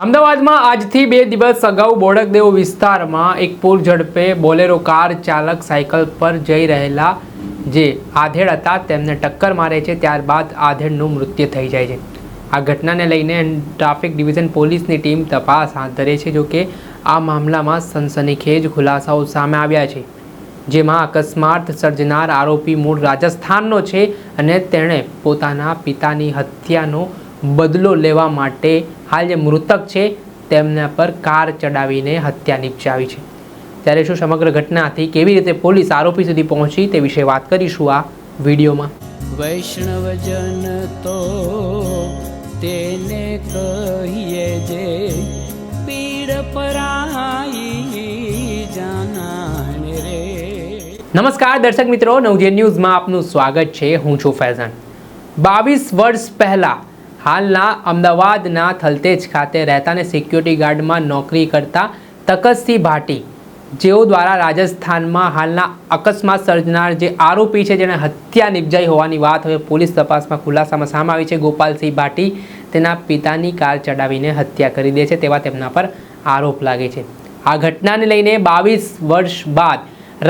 અમદાવાદમાં આજથી બે દિવસ અગાઉ બોડકદેવ વિસ્તારમાં એક પૂર ઝડપે બોલેરો કાર ચાલક સાયકલ પર જઈ રહેલા જે આધેડ હતા, તેમને ટક્કર મારે છે, ત્યારબાદ આધેડનું મૃત્યુ થઈ જાય છે. આ ઘટનાને લઈને ટ્રાફિક ડિવિઝન પોલીસની ટીમ તપાસ હાથ ધરે છે, જો કે આ મામલામાં સનસનીખેજ ખુલાસાઓ સામે આવ્યા છે, જેમાં અકસ્માત સર્જનાર આરોપી મૂળ રાજસ્થાનનો છે અને તેણે પોતાના પિતાની હત્યાનો બદલો લેવા માટે હાલ જે મૃતક છે તેમના પર કાર ચડાવીને હત્યા નિપજાવી છે. ત્યારે શું સમગ્ર ઘટનાથી કેવી રીતે પોલીસ આરોપી સુધી પહોંચી તે વિશે વાત કરીશું આ વિડીયોમાં. વૈષ્ણવજન તો તેને કહીએ જે પીડ પરાઈ જાનાને રે. નમસ્કાર દર્શક મિત્રો નવજે ન્યૂઝમાં આપનું સ્વાગત છે. હું છું ફૈઝાન. બાવીસ વર્ષ પહેલા હાલના અમદાવાદના થલતેજ ખાતે રહેતા અને સિક્યુરિટી ગાર્ડમાં નોકરી કરતા તકસથી ભાટી, જેઓ દ્વારા રાજસ્થાનમાં હાલના અકસ્માત સર્જનાર જે આરોપી છે જેને હત્યા નિપજાઈ હોવાની વાત હવે પોલીસ તપાસમાં ખુલાસામાં સામે આવી છે. ગોપાલસિંહ ભાટી તેના પિતાની કાર ચડાવીને હત્યા કરી દે છે તેવા તેમના પર આરોપ લાગે છે. આ ઘટનાને લઈને બાવીસ વર્ષ બાદ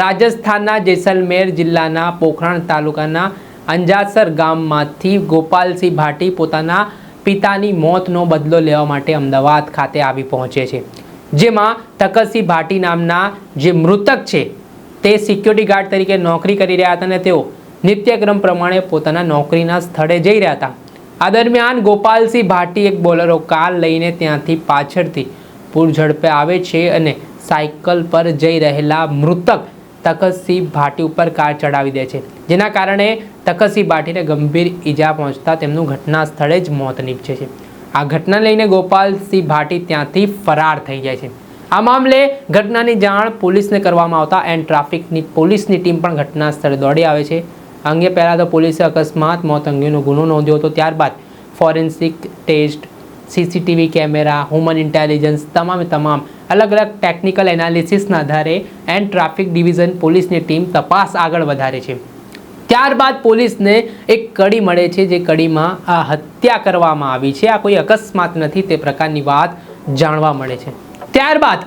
રાજસ્થાનના જેસલમેર જિલ્લાના પોખરણ તાલુકાના અંજાસર ગામમાંથી ગોપાલસિંહ ભાટી પોતાના પિતાની મોતનો બદલો લેવા માટે અમદાવાદ ખાતે આવી પહોંચે છે. જેમાં તકતસિંહ ભાટી નામના જે મૃતક છે, તે સિક્યોરિટી ગાર્ડ તરીકે નોકરી કરી રહ્યા હતા અને તેઓ નિત્યક્રમ પ્રમાણે પોતાના નોકરીના સ્થળે જઈ રહ્યા હતા. આ દરમિયાન ગોપાલસિંહ ભાટી એક બોલરો કાર લઈને ત્યાંથી પાછળથી પૂર ઝડપે આવે છે અને સાયકલ પર જઈ રહેલા મૃતક તકતસિંહ ભાટી ઉપર કાર ચડાવી દે છે. જેના કારણે તખતસિંહ ભાટીને ગંભીર ઈજા પહોંચતા તેમનું ઘટના સ્થળે જ મોત નીપજે છે. આ ઘટના લઈને ગોપાલસિંહ ભાટી ત્યાંથી ફરાર થઈ જાય છે. આ મામલે ઘટનાની જાણ પોલીસને કરવામાં આવતા એન્ડ ટ્રાફિકની પોલીસની ટીમ પણ ઘટના સ્થળે દોડી આવે છે. અંગે પહેલાં તો પોલીસે અકસ્માત, મોત અંગેનો ગુનો નોંધ્યો હતો. ત્યારબાદ forensic test CCTV camera human intelligence તમામે તમામ અલગ અલગ ટેકનિકલ એનાલિસિસના આધારે એન્ડ ટ્રાફિક ડિવિઝન પોલીસની ટીમ તપાસ આગળ વધારે છે. ત્યારબાદ પોલીસને એક કડી મળે છે જે કડીમાં આ હત્યા કરવામાં આવી છે. આ કોઈ અકસ્માત નથી, તે પ્રકારની વાત જાણવા મળે છે. ત્યારબાદ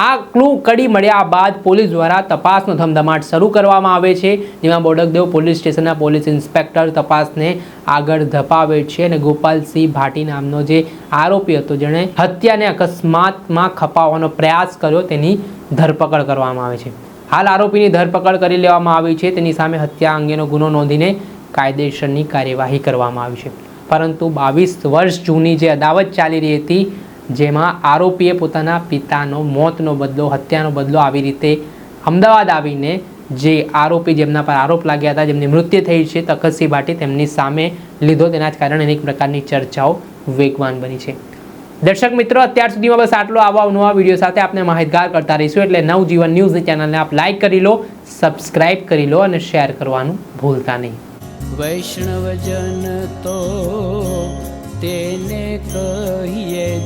આ ક્લુ કડી મળ્યા બાદ પોલીસ દ્વારા તપાસનો ધમધમાટ શરૂ કરવામાં આવે છે, જેમાં બોડકદેવ પોલીસ સ્ટેશનના પોલીસ ઇન્સ્પેક્ટર તપાસને આગળ ધપાવે છે અને ગોપાલસિંહ ભાટી નામનો જે આરોપી હતો, જેણે હત્યાને અકસ્માતમાં ખપાવવાનો પ્રયાસ કર્યો, તેની ધરપકડ કરવામાં આવે છે. હાલ આરોપીની ધરપકડ કરી લેવામાં આવી છે, તેની સામે હત્યા અંગેનો ગુનો નોંધીને કાયદેસરની કાર્યવાહી કરવામાં આવી છે. પરંતુ બાવીસ વર્ષ જૂની જે અદાવત ચાલી રહી હતી જેમાં આરોપીએ પોતાના પિતાનો, મોતનો બદલો, હત્યાનો બદલો આવી રીતે અમદાવાદ આવીને જે આરોપી જેમના પર આરોપ લાગ્યા હતા, જેમની મૃત્યુ થઈ છે, તખતસિંહ ભાટી તેમની સામે લીધો. તેના જ કારણે અનેક પ્રકારની ચર્ચાઓ વેગવાન બની છે. દર્શક મિત્રો, અત્યાર સુધીમાં બસ આટલો આવા નવા વીડિયો સાથે આપણે માહિતગાર કરતા રહીશું. એટલે નવજીવન ન્યૂઝની ચેનલને આપ લાઇક કરી લો, સબસ્ક્રાઇબ કરી લો અને શેર કરવાનું ભૂલતા નહીં. વૈષ્ણવજન તો તેને કહીએ